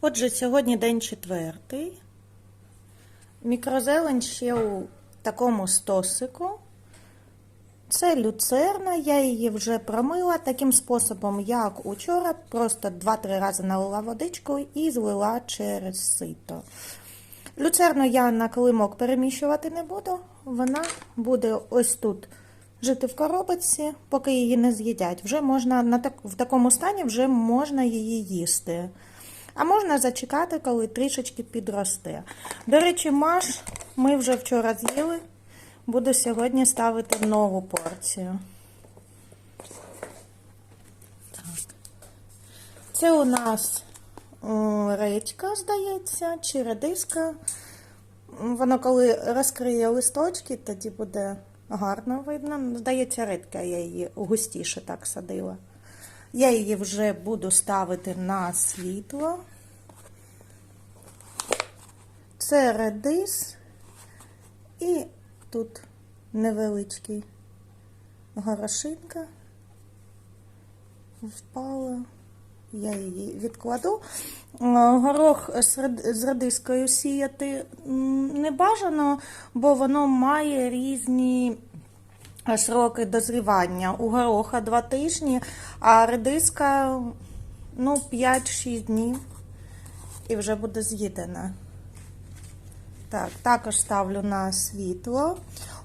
Отже, сьогодні день четвертий. Мікрозелень ще у такому стосику. Це люцерна, я її вже промила таким способом, як учора, просто 2-3 рази налила водичку і злила через сито. Люцерну я на килимок переміщувати не буду. Вона буде ось тут жити в коробочці, поки її не з'їдять. Вже можна в такому стані вже можна її їсти. А можна зачекати, коли трішечки підросте. До речі, маш ми вже вчора з'їли. Буду сьогодні ставити нову порцію. Так. Це у нас о, редька, здається, чи редиска. Воно коли розкриє листочки, тоді буде гарно видно. Здається, редька, я її густіше так садила. Я її вже буду ставити на світло. Це редис і тут невеличкий горошинка впала. Я її відкладу. Горох з радискою сіяти не бажано, бо воно має різні сроки дозрівання. У гороха 2 тижні, а редиска ну, 5-6 днів і вже буде з'їдена. Так, також ставлю на світло.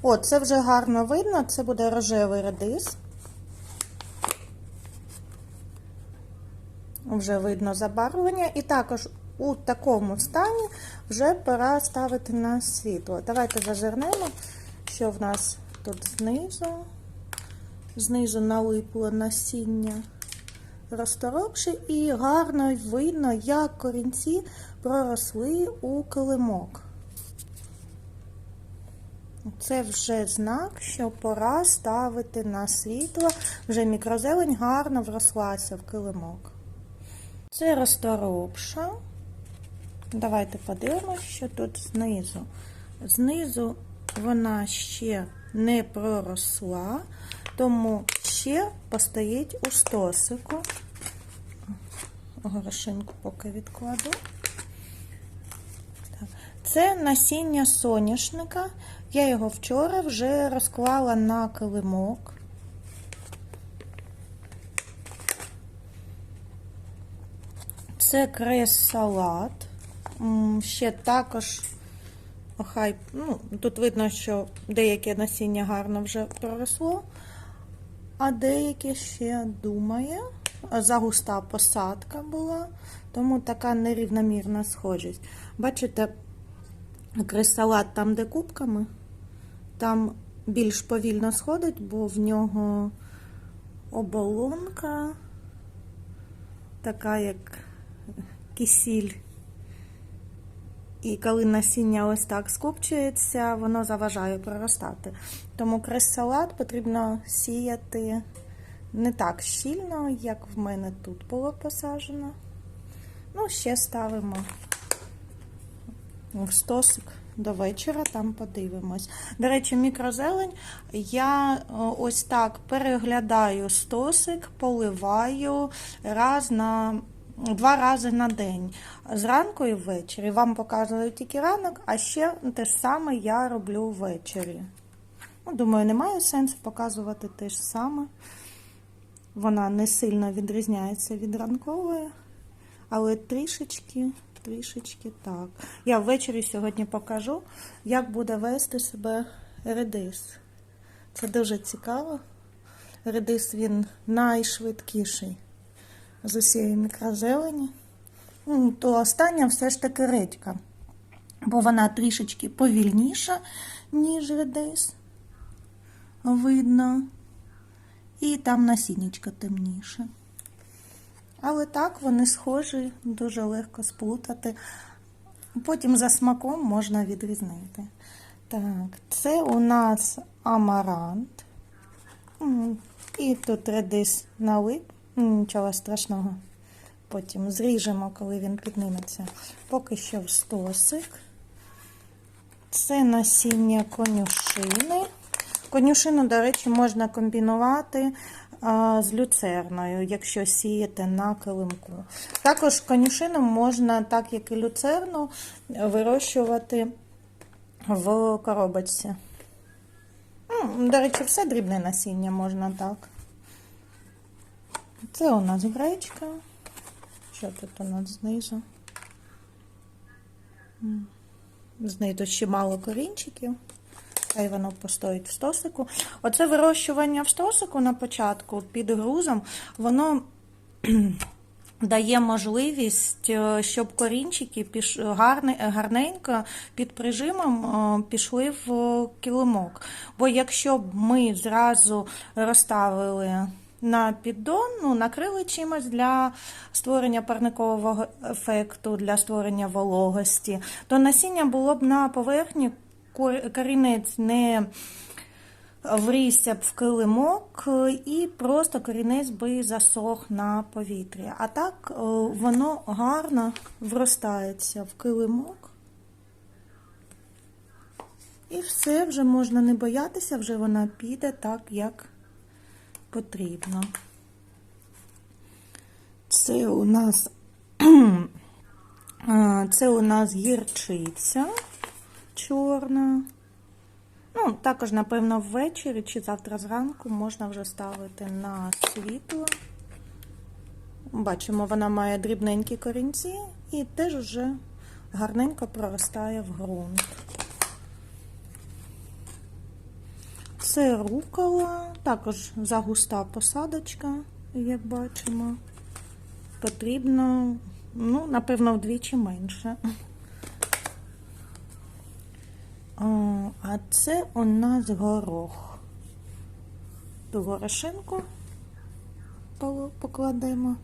О, це вже гарно видно, це буде рожевий редис. Вже видно забарвлення. І також у такому стані вже пора ставити на світло. Давайте зазирнемо, що в нас тут знизу. Знизу налипло насіння розторопши, і гарно видно, як корінці проросли у килимок. Це вже знак, що пора ставити на світло. Вже мікрозелень гарно врослася в килимок. Це розторопша. Давайте подивимося, що тут знизу. Знизу вона ще не проросла, тому ще постоїть у стосику. Горошинку поки відкладу. Це насіння соняшника. Я його вчора вже розклала на килимок. Це крес-салат. Ще також, хай, ну, тут видно, що деяке насіння гарно вже проросло, а деяке ще думає. Загуста посадка була, тому така нерівномірна схожість. Бачите, крес-салат там, де кубками, там більш повільно сходить, бо в нього оболонка така, як кисіль. І коли насіння ось так скупчується, воно заважає проростати. Тому крес-салат потрібно сіяти не так щільно, як в мене тут було посаджено. Ну, ще ставимо в стосик до вечора, там подивимось. До речі, мікрозелень я ось так переглядаю стосик, поливаю раз на два рази на день. Зранку і ввечері. Вам показую тільки ранок, а ще те ж саме я роблю ввечері. Ну, Думаю, немає сенсу показувати те ж саме. Вона не сильно відрізняється від ранкової, але трішечки, трішечки так. Я ввечері сьогодні покажу, як буде вести себе редис. Це дуже цікаво. Редис він найшвидкіший з усієї мікрозелені. То остання все ж таки редька, бо вона трішечки повільніша, ніж редис. Видно. І там насіннячка темніше. Але так вони схожі, дуже легко сплутати. Потім за смаком можна відрізнити. Так, це у нас амарант. І тут редис налип. Нічого страшного. Потім зріжемо, коли він підніметься. Поки що в стосик. Це насіння конюшини. Конюшину, до речі, можна комбінувати з люцерною, якщо сієте на килимку. Також конюшином можна, так як і люцерну, вирощувати в коробочці. До речі, все дрібне насіння можна так. Це у нас гречка. Що тут у нас знизу? Знизу ще мало корінчиків. Хай воно постоїть в стосику. Оце вирощування в стосику на початку під грузом, воно дає можливість, е, щоб корінчики піш... гарне... гарненько під прижимом е, пішли в килимок. Бо якщо б ми зразу розставили на піддон, ну, накрили чимось для створення парникового ефекту, для створення вологості, то насіння було б на поверхні, корінець не врісся б в килимок і просто корінець би засох на повітрі. А так е, воно гарно вростається в килимок. І все, вже можна не боятися, вже вона піде так, як потрібно. Це у нас це у нас гірчиця чорна. Ну, також, напевно, ввечері чи завтра зранку можна вже ставити на світло. Бачимо, вона має дрібненькі корінці і теж вже гарненько проростає в ґрунт. Це рукола, також загуста посадочка, як бачимо. Потрібно, ну, напевно, вдвічі менше. А це у нас горох. Ту горошинку покладемо.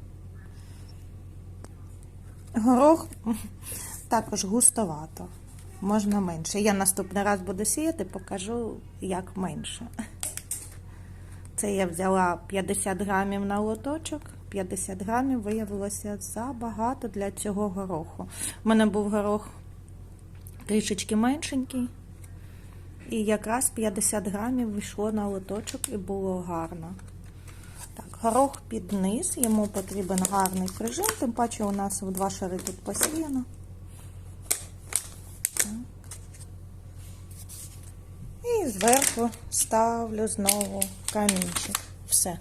Горох також густовато. Можна менше. Я наступний раз буду сіяти, покажу, як менше. Це я взяла 50 грамів на лоточок. 50 грамів виявилося забагато для цього гороху. У мене був горох трішечки меншенький. І якраз 50 грамів вийшло на лоточок і було гарно. Так, горох під низ, йому потрібен гарний прижим, тим паче у нас в два шари тут посіяно. І зверху ставлю знову камінчик. Все.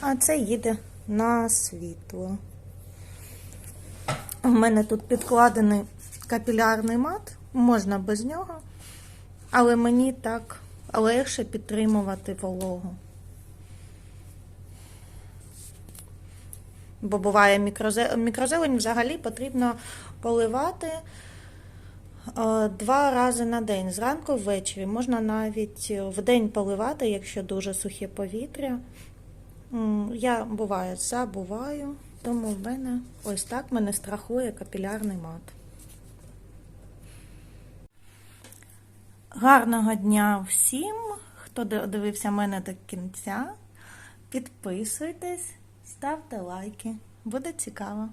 А це їде на світло. У мене тут підкладений капілярний мат, можна без нього, але мені так легше підтримувати вологу. Бо буває мікрозе- мікрозелень взагалі потрібно поливати е, два рази на день, зранку ввечері. Можна навіть в день поливати, якщо дуже сухе повітря. Я буває забуваю, тому в мене ось так мене страхує капілярний мат. Гарного дня всім, хто ди- дивився мене до кінця. Підписуйтесь, ставте лайки. Буде цікаво.